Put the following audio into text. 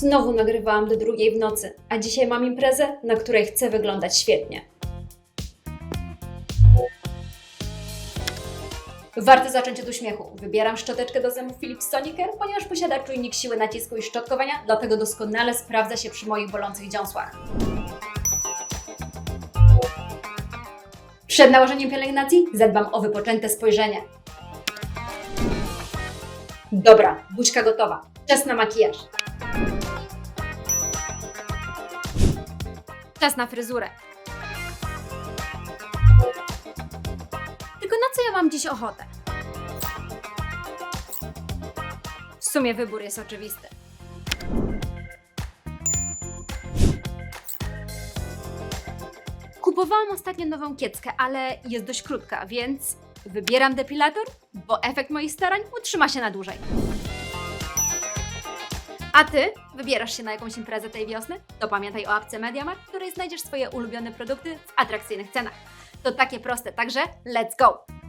Znowu nagrywałam do drugiej w nocy, a dzisiaj mam imprezę, na której chcę wyglądać świetnie. Warto zacząć od uśmiechu. Wybieram szczoteczkę do zębów Philips Sonicare, ponieważ posiada czujnik siły nacisku i szczotkowania, dlatego doskonale sprawdza się przy moich bolących dziąsłach. Przed nałożeniem pielęgnacji zadbam o wypoczęte spojrzenie. Dobra, buźka gotowa. Czas na makijaż. Czas na fryzurę. Tylko na co ja mam dziś ochotę? W sumie wybór jest oczywisty. Kupowałam ostatnio nową kieckę, ale jest dość krótka, więc wybieram depilator, bo efekt moich starań utrzyma się na dłużej. A ty wybierasz się na jakąś imprezę tej wiosny? To pamiętaj o apce MediaMarkt, w której znajdziesz swoje ulubione produkty w atrakcyjnych cenach. To takie proste, także let's go!